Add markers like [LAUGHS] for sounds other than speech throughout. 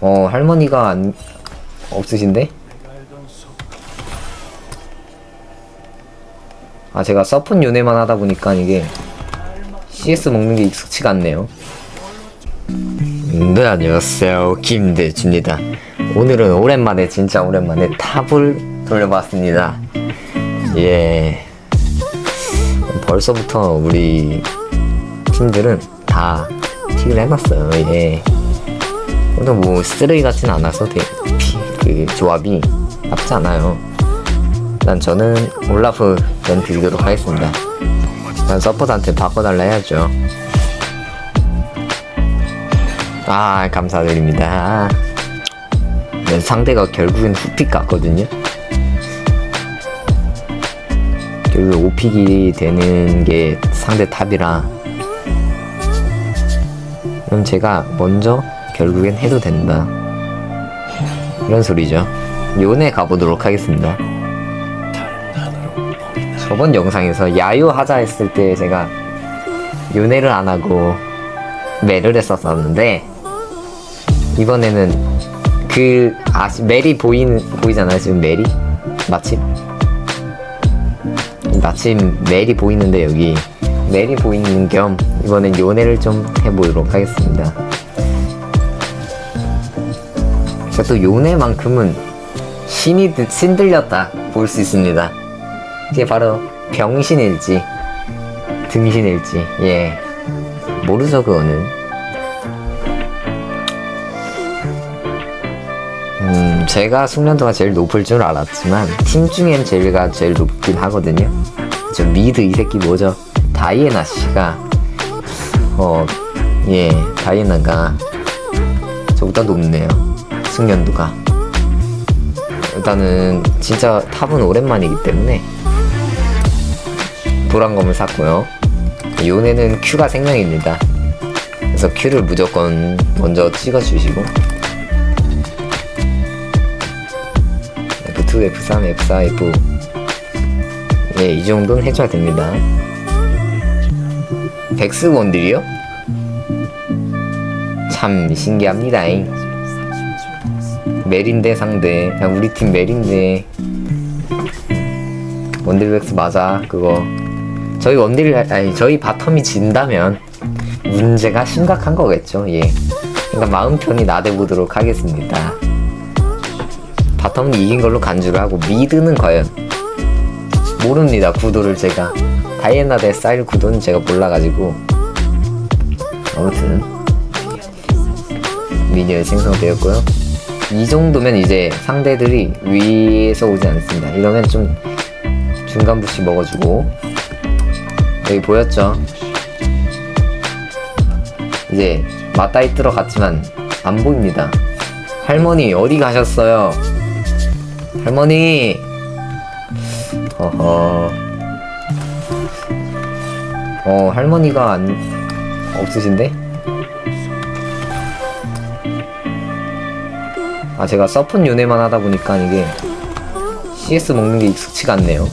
어 할머니가 안 없으신데? 아 제가 서폿 요네만 하다 보니까 이게 CS 먹는 게 익숙치가 않네요. 네 안녕하세요 김대주입니다. 오늘은 오랜만에 진짜 오랜만에 탑을 돌려봤습니다. 예. 벌써부터 우리 팀들은 다 픽을 해놨어요. 예. 근데 뭐 쓰레기 같진 않아서 되, 피, 그 조합이 나쁘지 않아요. 일단 저는 올라프 면 드리도록 하겠습니다. 일단 서포트한테 바꿔달라 해야죠. 아 감사드립니다. 네, 상대가 결국엔 후픽 같거든요. 결국 오픽이 되는 게 상대 탑이라 그럼 제가 먼저 결국엔 해도 된다. 이런 소리죠. 요네 가보도록 하겠습니다. 저번 영상에서 야유 하자 했을 때 제가 요네를 안 하고 메를 했었었는데 이번에는 그 아시 메리 보이는 보이잖아요 지금 메리? 마침? 마침 메리 보이는데 여기 메리 보이는 겸 이번엔 요네를 좀 해보도록 하겠습니다. 제가 또 요네만큼은 신이 드- 신들렸다 볼 수 있습니다. 이게 바로 병신일지 등신일지 예 모르죠 그거는. 음 제가 숙련도가 제일 높을 줄 알았지만 팀 중엔 제일가 제일 높긴 하거든요. 저 미드 이 새끼 뭐죠? 다이애나 씨가 어 예 다이애나가 저보다 높네요 숙련도가 일단은 진짜 탑은 오랜만이기 때문에 도란검을 샀고요 요네는 Q가 생명입니다 그래서 Q를 무조건 먼저 찍어주시고 F2, F3, F4, F 예, 이 정도는 해줘야 됩니다. 백스 원딜이요? 참 신기합니다. 메린데 상대. 야, 우리 팀 메린데. 원딜 백스 맞아, 그거. 저희 원딜, 아니, 저희 바텀이 진다면 문제가 심각한 거겠죠, 예. 그러니까 마음 편히 나대보도록 하겠습니다. 바텀은 이긴 걸로 간주를 하고, 미드는 과연 모릅니다 구도를 제가 다이애나 대쌀 구도는 제가 몰라가지고 아무튼 미니언 생성되었고요 이 정도면 이제 상대들이 위에서 오지 않습니다. 이러면 좀 중간 부시 먹어주고. 여기 보였죠? 이제 맞다이 들어갔지만 안 보입니다. 할머니 어디 가셨어요? 할머니! 어허. 어, 할머니가 안, 없으신데? 아, 제가 서폿 요네만 하다 보니까 이게 CS 먹는 게 익숙치가 않네요.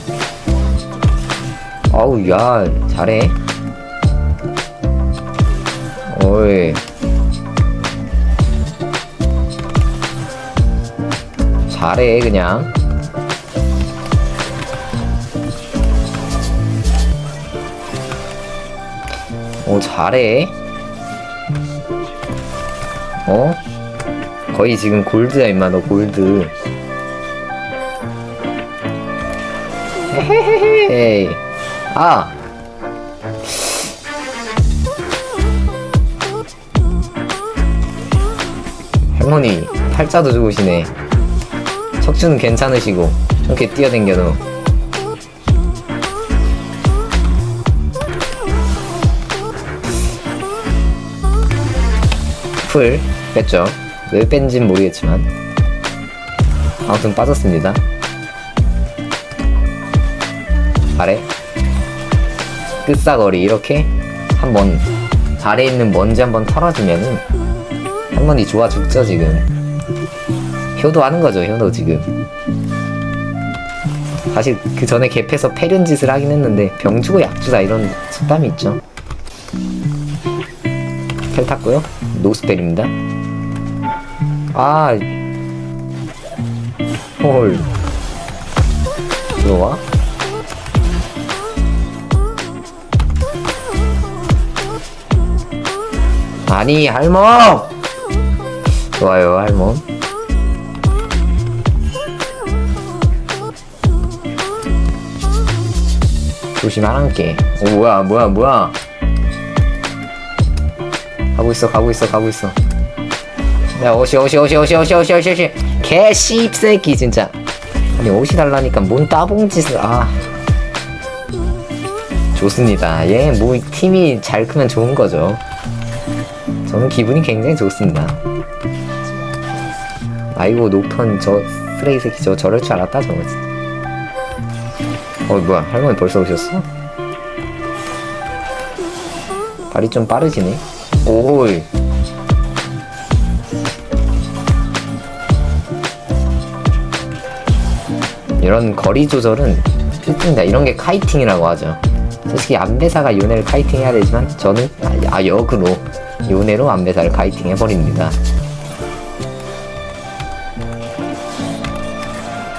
아우, 야, 잘해. 어이. 잘해, 그냥. 오 잘해 어? 거의 지금 골드야 임마. 너 골드. 헤헤헤헤 아! 할머니 팔자도 좋으시네. 척추는 괜찮으시고 저렇게 뛰어댕겨도. 풀 뺐죠. 왜 뺀진 모르겠지만 아무튼 빠졌습니다. 아래 끝사거리 이렇게 한번 발에 있는 먼지 한번 털어주면은 할머니 좋아 죽죠 지금. 효도 하는 거죠 효도 지금. 사실 그 전에 갭해서 패륜 짓을 하긴 했는데 병 주고 약 주다 이런 속담이 있죠. 펠 탔고요. 노스펠입니다 아. 헐. 들어와? 아니, 할멈! 좋아요, 할멈. 조심하란게. 오, 뭐야, 뭐야, 뭐야. 가고 있어, 가고 있어, 가고 있어. 야, 오시, 오시, 오시, 오시, 오시, 오시, 오시, 오시. 개 씹새끼, 진짜. 아니, 옷이 달라니까 뭔 따봉 짓을, 아. 좋습니다. 예, 뭐, 팀이 잘 크면 좋은 거죠. 저는 기분이 굉장히 좋습니다. 아이고, 높은 저 쓰레기 새끼 저 저럴 줄 알았다, 저거 진짜. 어, 뭐야, 할머니 벌써 오셨어? 발이 좀 빠르시네. 오이. 이런 거리 조절은 필수입니다. 이런 게 카이팅이라고 하죠. 솔직히 안배사가 요네를 카이팅 해야 되지만 저는 아, 아, 역으로 요네로 안배사를 카이팅 해버립니다.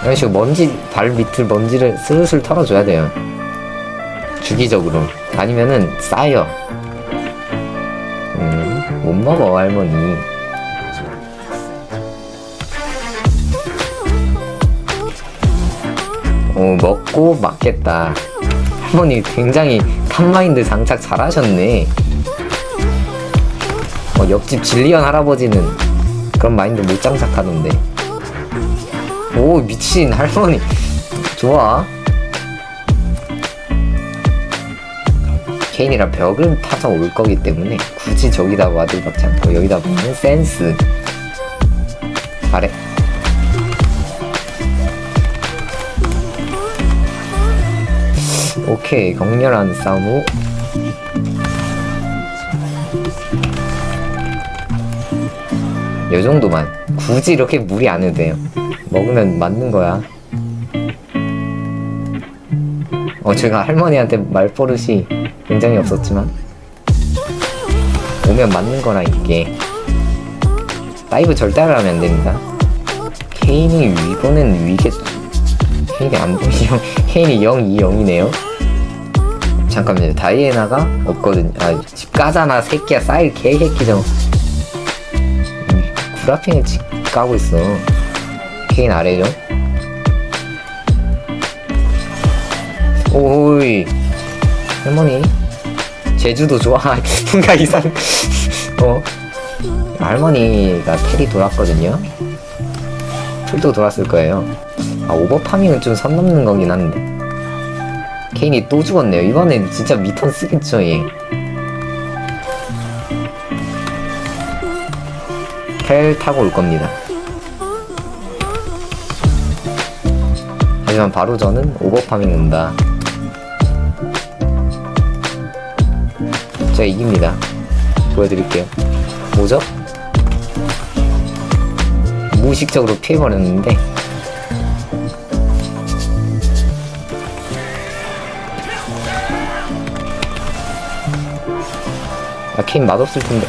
이런 식으로 먼지 발 밑을 먼지를 슬슬 털어줘야 돼요. 주기적으로 아니면은 쌓여. 음, 못 먹어 할머니. 어 먹고 맞겠다. 할머니 굉장히 탑마인드 장착 잘하셨네. 어, 옆집 진리언 할아버지는 그런 마인드 못 장착하던데. 오 미친 할머니 좋아. 케인이랑 벽을 타서 올 거기 때문에 굳이 저기다 와도 박지 않고 여기다 보면 센스. 잘해. 오케이 격렬한 싸움. 후 요 정도만. 굳이 이렇게 무리 안 해도 돼요. 먹으면 맞는 거야. 어 제가 할머니한테 말버릇이 굉장히 없었지만. 오면 맞는 거라 이게. 다이브 절대 하면 안 됩니다. 케인이 이거는 위겠 케인이 안 보이죠. [LAUGHS] 케인이 0, 2, 0이네요 잠깐만요. 다이애나가 없거든요. 아 집 까잖아. 새끼야 사일 개새끼 좀 구라핑을 지 까고 있어. 케인 아래죠? 오이. 할머니. 제주도 좋아. [LAUGHS] 뭔가 이상. 어? 할머니가 테리 돌았거든요. 풀도 돌았을 거예요. 아 오버파밍은 좀 선 넘는 거긴 한데 케인이 또 죽었네요 이번엔 진짜 미턴 쓰겠죠 얘 텔 타고 올 겁니다 하지만 바로 저는 오버파밍 온다 제가 이깁니다. 보여드릴게요. 뭐죠? 무의식적으로 피해버렸는데 아 케인 맛없을 텐데.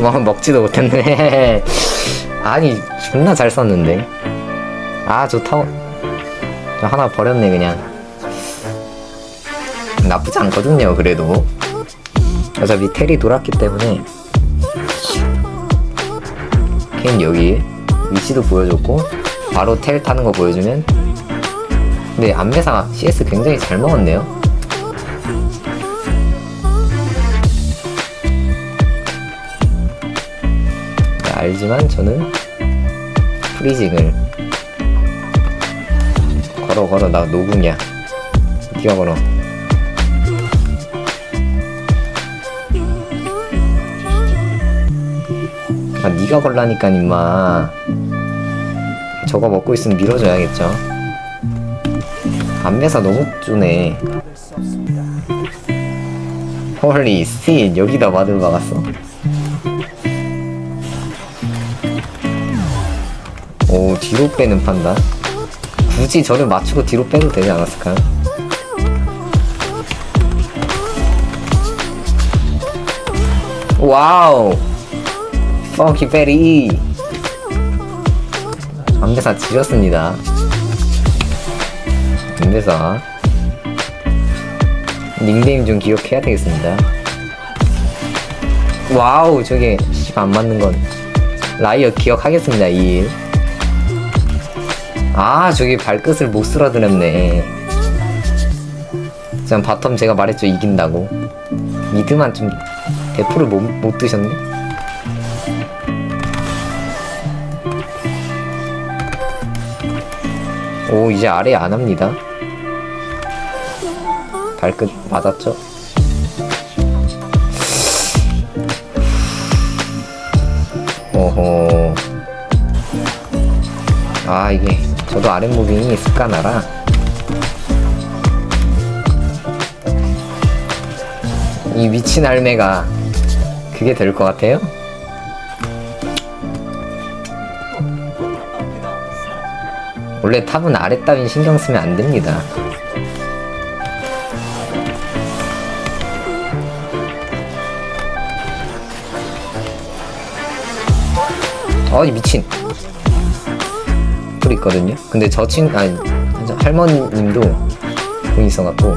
뭐 먹지도 못했네. [LAUGHS] 아니 존나 잘 썼는데. 아저 타워 저 하나 버렸네 그냥. 나쁘지 않거든요 그래도. 어차피 텔이 돌았기 때문에. 케인 여기 위치도 보여줬고 바로 텔 타는 거 보여주면. 근데 안매사가 CS 굉장히 잘 먹었네요 알지만 저는 프리징을 걸어 걸어 나 노궁이야. 뛰어 걸어 아 니가 걸라니까 임마. 저거 먹고 있으면 밀어줘야겠죠? 안매사 너무 쪼네. 헐리 씨 여기다 와드 박았어 오 뒤로 빼는 판단 굳이 저를 맞추고 뒤로 빼도 되지 않았을까요? 와우 펑키 베리 안배사 지렸습니다. 안배사. 닉네임 좀 기억해야 되겠습니다. 와우, 저게, 안 맞는 건. 라이어 기억하겠습니다, 2일. 아, 저기 발끝을 못 쓸어드렸네. 전 바텀 제가 말했죠, 이긴다고. 미드만 좀, 대포를 못, 못 드셨네? 오, 이제 아래 안 합니다. 발끝 맞았죠? 오호. 아, 이게, 저도 아랫무빙이 습관하라. 이 미친 알매가 그게 될 것 같아요? 원래 탑은 아래 따윈 신경 쓰면 안 됩니다. 어이 미친. 풀 있거든요. 근데 저 친, 아니, 저 할머니님도 공 있어갖고.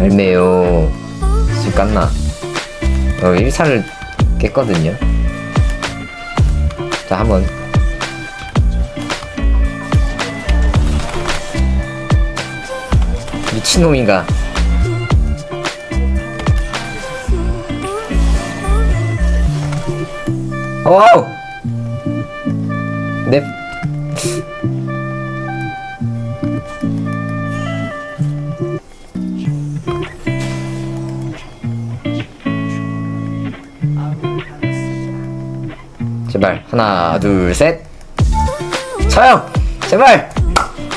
알매요. 집 갔나? 어, 1차를 깼거든요. 자, 한번. 미친놈인가? 와우! 넵. 제발 하나 둘 셋. 처형! 제발!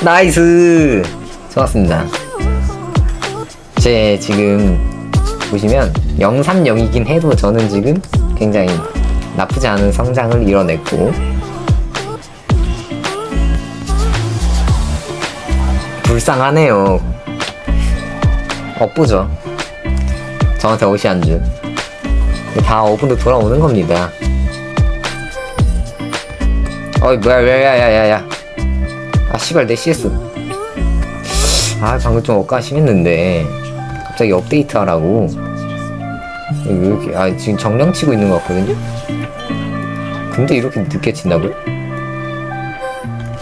나이스! 좋았습니다. 제 지금 보시면 030이긴 해도 저는 지금 굉장히 나쁘지 않은 성장을 이뤄냈고. 불쌍하네요. 업보죠. 저한테 옷이 안주 다 어분도 돌아오는 겁니다. 어이 뭐야 야야야야야. 아 씨발 내 CS 아 방금 좀 엇가 심했는데. 갑자기 업데이트 하라고. 왜 이렇게 아 지금 정령 치고 있는 것 같거든요 근데 이렇게 늦게 친다고요?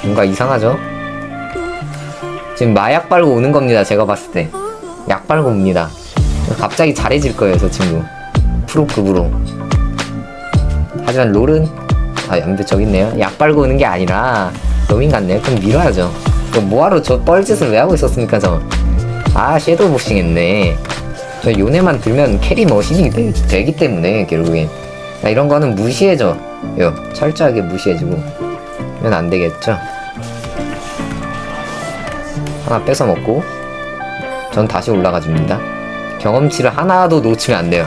뭔가 이상하죠? 지금 마약 빨고 오는 겁니다 제가 봤을 때. 약 빨고 옵니다. 갑자기 잘해질 거예요 저 친구. 프로급으로. 하지만 롤은 아 근데 저기 있네요. 약 빨고 오는 게 아니라 로밍 같네요. 그럼 밀어야죠. 그럼 뭐하러 저 뻘짓을 왜 하고 있었습니까 저 아 섀도우 복싱 했네. 저 요네만 들면 캐리 머신이 되, 되기 때문에 결국엔. 나 이런 거는 무시해줘 요. 철저하게 무시해주고. 이건 안 되겠죠? 하나 뺏어 먹고 전 다시 올라가 줍니다. 경험치를 하나도 놓치면 안 돼요.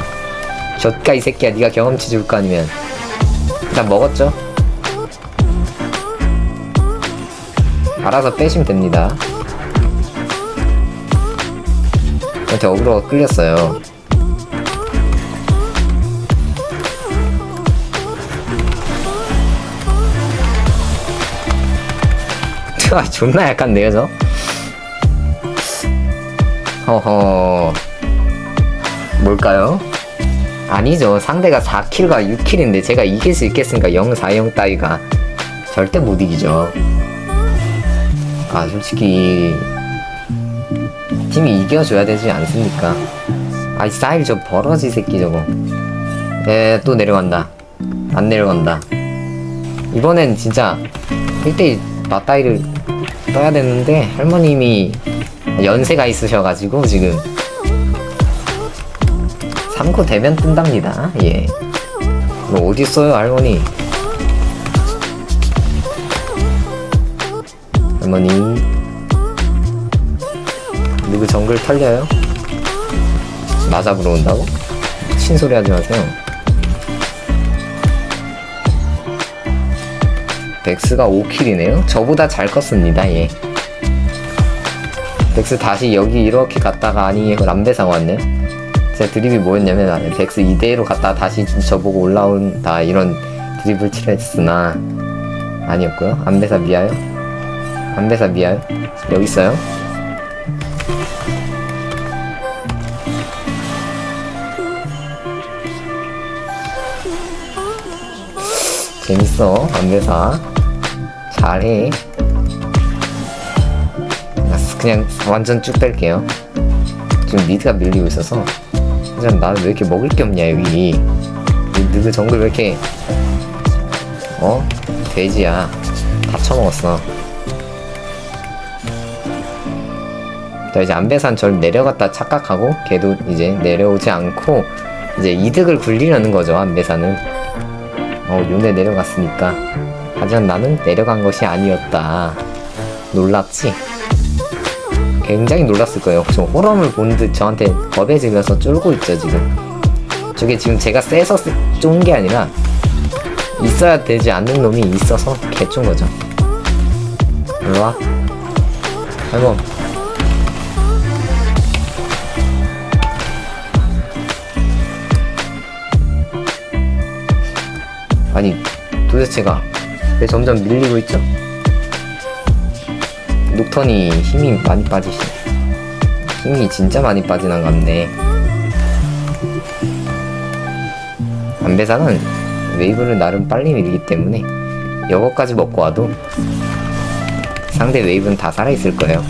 젖가 이 새끼야. 네가 경험치 줄 거 아니면. 일단 먹었죠? 알아서 빼시면 됩니다. 저한테 어그로가 끌렸어요 [LAUGHS] 아 존나 약한데요 저? 허허. 뭘까요? 아니죠. 상대가 4킬과 6킬인데 제가 이길 수 있겠습니까? 0, 4, 0 따위가. 절대 못 이기죠. 아 솔직히 팀이 이겨줘야 되지 않습니까? 아이 사일 저 버러지 새끼 저거. 예 또 내려간다. 안 내려간다. 이번엔 진짜 1대1 맞다이를 떠야 되는데 할머님이 연세가 있으셔가지고 지금 3구 되면 뜬답니다. 예. 이거 어딨어요 할머니? 할머니. 누구 정글 털려요? 나 잡으러 온다고? 미친 소리 하지 마세요 덱스가 5킬이네요? 저보다 잘 컸습니다 예. 덱스 다시 여기 이렇게 갔다가 아니 람베상 왔네. 제 드립이 뭐였냐면 나는 백스 2대1로 갔다 다시 저보고 올라온다 이런 드립을 칠했으나 아니었고요. 안배사 미아요? 안배사 미아요? 여기 있어요? 재밌어 안배사 잘해. 그냥 완전 쭉 뺄게요. 지금 미드가 밀리고 있어서. 하지만 나는 왜 이렇게 먹을 게 없냐 여기. 이 느그 정글 왜 이렇게 어? 돼지야. 다 처먹었어. 자 이제 안배산 절 내려갔다 착각하고 걔도 이제 내려오지 않고 이제 이득을 굴리려는 거죠 안배산은. 어 요네 내려갔으니까 하지만 나는 내려간 것이 아니었다 놀랍지? 굉장히 놀랐을 거예요. 저 호럼을 본 듯 저한테 겁에 질려서 쫄고 있죠, 지금. 저게 지금 제가 세서 쫀 게 아니라 있어야 되지 않는 놈이 있어서 개쫀 거죠. 일로 와. 아이고. 아니, 도대체가 왜 점점 밀리고 있죠? 녹턴이 힘이 많이 빠지시네. 힘이 진짜 많이 빠지는 같네. 안배사는 웨이브를 나름 빨리 밀기 때문에 이거까지 먹고 와도 상대 웨이브는 다 살아있을 거예요.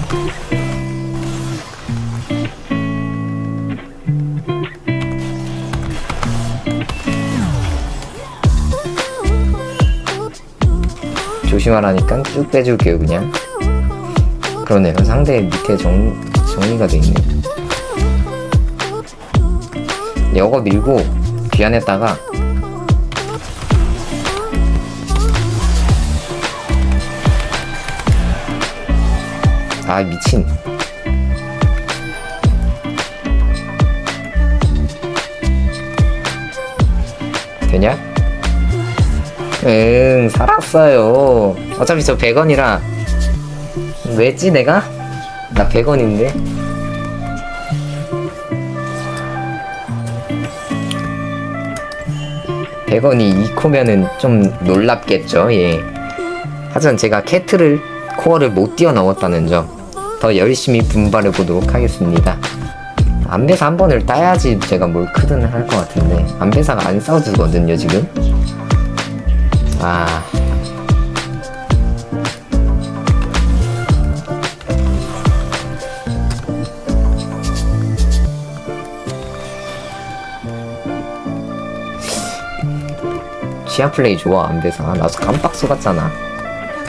조심하라니까 쭉 빼줄게요 그냥. 그러네요. 상대 밑에 정, 정리가 돼 있네 여거 밀고 귀환했다가 아 미친. 되냐? 응 살았어요. 어차피 저 100원이라. 왜지 내가? 나 100원인데. 백원이 2코면은 좀 놀랍겠죠 예. 하지만 제가 캐트를 코어를 못 뛰어넘었다는 점 더 열심히 분발해 보도록 하겠습니다. 안배사 한 번을 따야지 제가 뭘 크든 할 것 같은데. 안배사가 안 싸워주거든요 지금 아. 시야 플레이 좋아 안배사 나도 깜빡 속았잖아.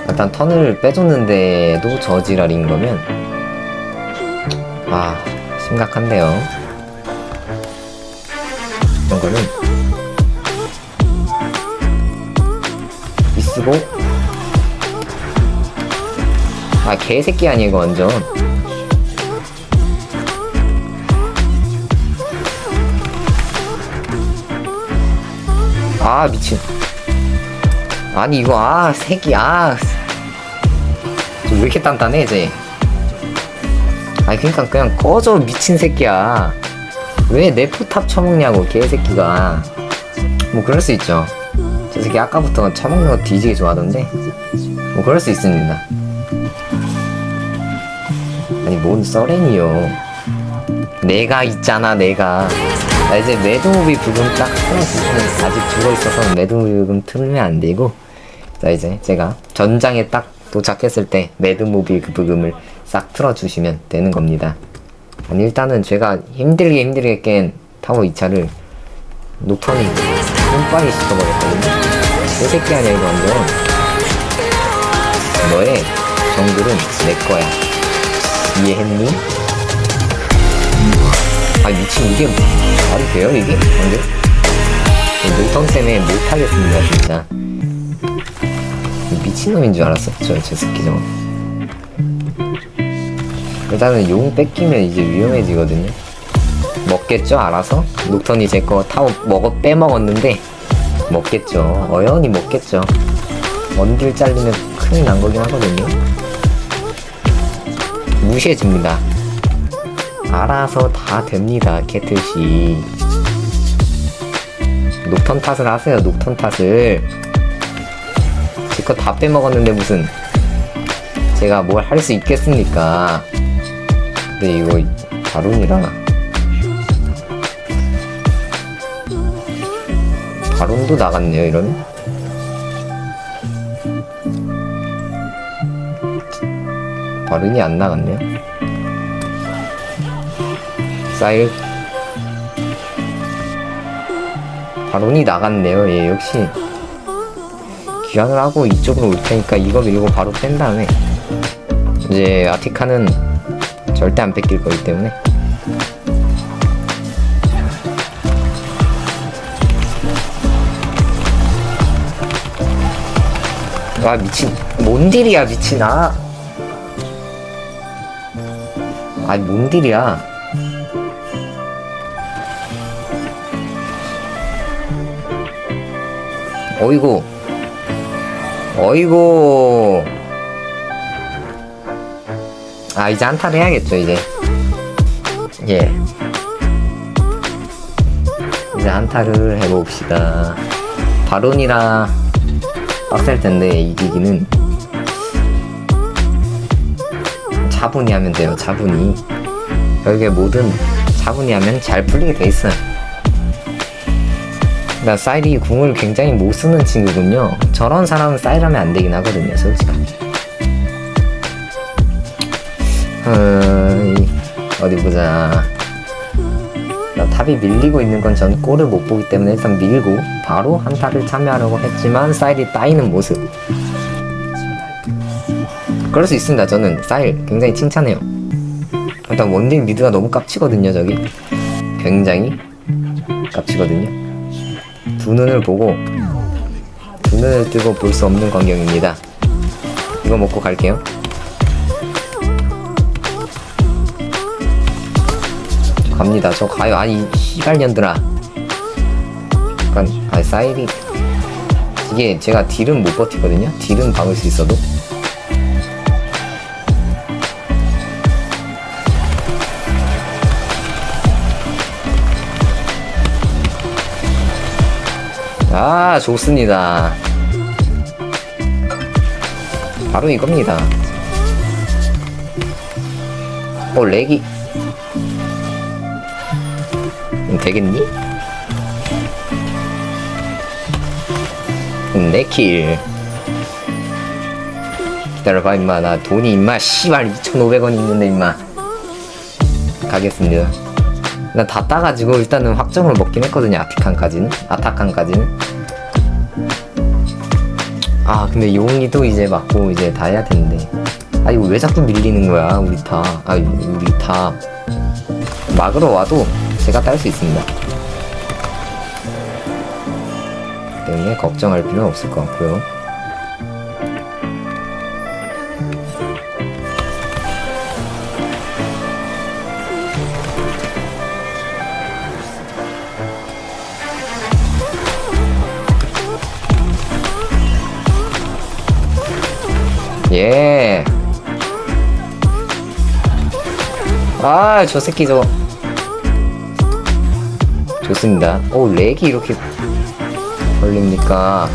일단 턴을 빼줬는데도 저지랄인 거면. 아 심각한데요. 이런 거는 쓰고. 아 개새끼 아니 이거 완전. 아 미친. 아니 이거 아 새끼 아왜 이렇게 단단해 이제? 아니 그니까 그냥 꺼져 미친 새끼야. 왜 내 포탑 처먹냐고 개새끼가. 뭐 그럴 수 있죠 저 새끼 아까부터 처먹는 거 뒤지게 좋아하던데? 뭐 그럴 수 있습니다. 아니 뭔 썰렌이요. 내가 있잖아 내가. 나 이제 매드무비 부금 딱 틀어주시면 아직 죽어있어서 부금 틀면 안 되고. 자 이제 제가 전장에 딱 도착했을 때 매드무비 그 부금을 싹 틀어주시면 되는 겁니다. 아니 일단은 제가 힘들게 힘들게 깬 타워 2차를 녹턴이 뿜빠이 시켜버렸거든요. 이 새끼 아니야 이거 완전 너의 정글은 내 거야 이해했니? 아 미친 이게 말이 돼요 이게? 근데 때문에 못하겠습니다 진짜 미친놈인 줄 알았어 저, 저 새끼 저거 일단은 용 뺏기면 이제 위험해지거든요 먹겠죠 알아서? 녹턴이 제 거 타워 먹어 빼먹었는데 먹겠죠. 어연히 먹겠죠. 원딜 잘리면 큰일 난 거긴 하거든요. 무시해줍니다. 알아서 다 됩니다 캐트씨. 녹턴 탓을 하세요 녹턴 탓을. 지껏 다 빼먹었는데 무슨. 제가 뭘 할 수 있겠습니까? 근데 이거 바론이라 바론도 나갔네요 이러면 바론이 안 나갔네요. 사일. 바론이 나갔네요 얘 역시. 귀환을 하고 이쪽으로 올 테니까 이거 밀고 바로 뺀 다음에 이제 아티카는 절대 안 뺏길 거기 때문에 와 미친. 뭔 딜이야 미친 아. 아니 뭔 딜이야. 어이구. 어이구. 아 이제 한타를 해야겠죠 이제. 예. 이제 한타를 해봅시다. 바론이라 빡셀 텐데 이기기는. 차분히 하면 돼요 차분히 여기에 뭐든 차분히 하면 잘 풀리게 돼 있어요. 나 사이리 궁을 굉장히 못 쓰는 친구군요. 저런 사람은 사이라면 안 되긴 하거든요 솔직하게 음, 어디 보자. 나 탑이 밀리고 있는 건전 꼴을 못 보기 때문에 일단 밀고 바로 한타를 참여하려고 했지만 사일이 따이는 모습. 그럴 수 있습니다. 저는 사일 굉장히 칭찬해요. 일단 원딜 미드가 너무 깝치거든요 저기. 굉장히 깝치거든요. 두 눈을 보고 두 눈을 뜨고 볼 수 없는 광경입니다. 이거 먹고 갈게요 갑니다. 저 가요. 아니 씨발년들아. 약간 아 사이리. 이게 제가 딜은 못 버티거든요. 딜은 박을 수 있어도. 아 좋습니다. 바로 이겁니다. 어 렉이. 음, 되겠니? 음, 내킬 기다려봐 임마. 나 돈이 임마 씨발 2,500원 있는데 임마. 가겠습니다. 나 다 따가지고 일단은 확정을 먹긴 했거든요. 아티칸까지는. 아타칸까지는. 아 근데 용이도 이제 맞고 이제 다 해야 되는데. 아 이거 왜 자꾸 밀리는 거야 우리 탑아 우리 탑 막으러 와도 제가 딸 수 있습니다 때문에 걱정할 필요는 없을 것 같고요 예. 아, 저 새끼 저거. 좋습니다. 오, 렉이 이렇게 걸립니까?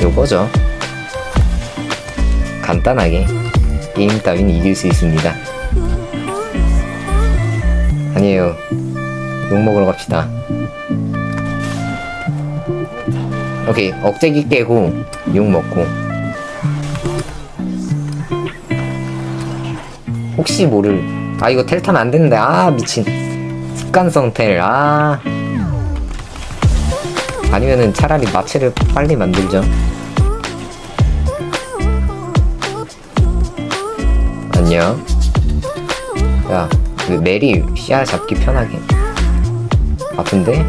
요거죠. 간단하게 게임 따윈 이길 수 있습니다. 아니에요. 욕 먹으러 갑시다. 오케이, 억제기 깨고 욕 먹고. 혹시 모를. 아 이거 텔 타면 안 되는데. 아 미친. 습관성 텔. 아. 아니면은 차라리 마체를 빨리 만들죠. 안녕. 야, 그 메리 시야 잡기 편하게. 아픈데?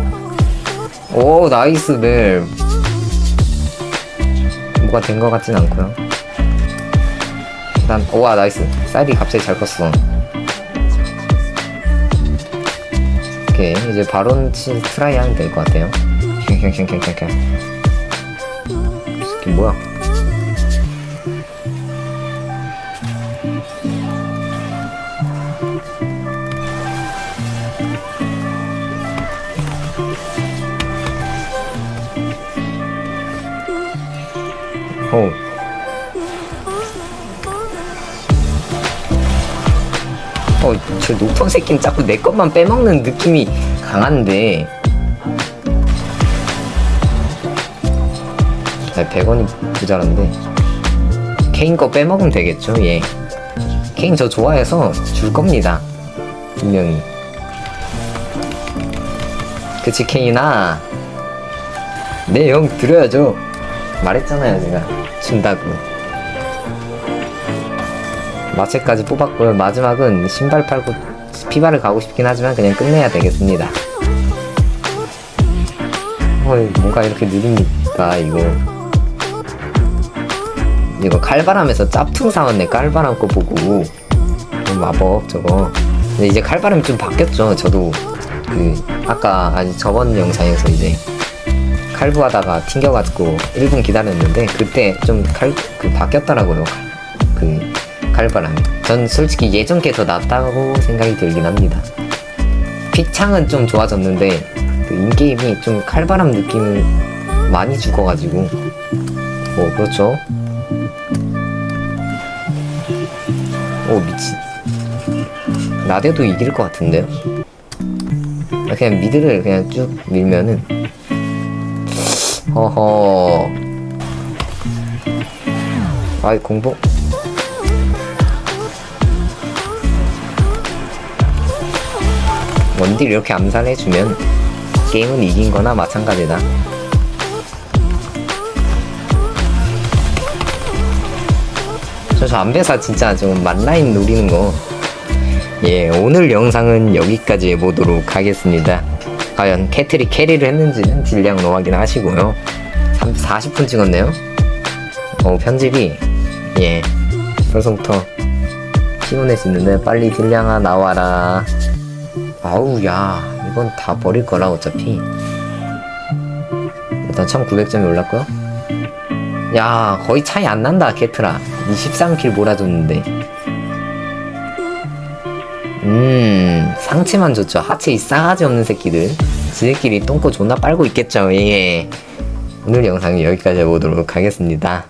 오, 나이스 멜. 뭐가 된 것 같진 않고요. 일단, 오와, 나이스. 사이리 갑자기 잘 컸어. 오케이, 이제 바론 치 트라이 하면 될 것 같아요. 캥캥캥캥캥캥. 뭐야? 어. 어, 저 녹턴 새끼는 자꾸 내 것만 빼먹는 느낌이 강한데. 아, 100원이 부자란데. 케인 거 빼먹으면 되겠죠, 예. 케인 저 좋아해서 줄 겁니다. 분명히. 그치, 케인아. 네, 형, 드려야죠. 말했잖아요, 제가. 준다고. 마체까지 뽑았고요. 마지막은 신발 팔고 피바를 가고 싶긴 하지만 그냥 끝내야 되겠습니다. 어이, 뭔가 이렇게 느립니까, 이거. 이거 칼바람에서 짭퉁 사왔네, 칼바람 거 보고. 어, 마법, 저거. 근데 이제 칼바람이 좀 바뀌었죠, 저도. 그, 아까, 아니, 저번 영상에서 이제. 칼부 하다가 튕겨가지고 1분 기다렸는데, 그때 좀 칼, 그, 바뀌었더라고요. 그, 칼바람이. 전 솔직히 예전 게 더 낫다고 생각이 들긴 합니다. 픽창은 좀 좋아졌는데 그 인게임이 좀 칼바람 느낌을 많이 죽어가지고 어 그렇죠. 오 미친. 나대도 이길 것 같은데요? 아, 그냥 미드를 그냥 쭉 밀면은 허허 아이 공복 원딜 이렇게 암살해주면 게임은 이긴 거나 마찬가지다. 저, 저 안배사 진짜 좀 만라인 노리는 거. 예, 오늘 영상은 여기까지 해보도록 하겠습니다. 과연 캐틀이 캐리를 했는지는 딜량로 확인하시고요. 40분 찍었네요. 어, 편집이, 예, 벌써부터 피곤해지는데 빨리 딜량아 나와라. 아우 야 이건 다 버릴 거라 어차피. 일단 1900점이 올랐고요. 야 거의 차이 안 난다 게트라. 23킬 몰아줬는데. 음 상체만 줬죠. 하체 이 싸가지 없는 새끼들. 지들끼리 똥꼬 존나 빨고 있겠죠. 예. 오늘 영상은 여기까지 해보도록 하겠습니다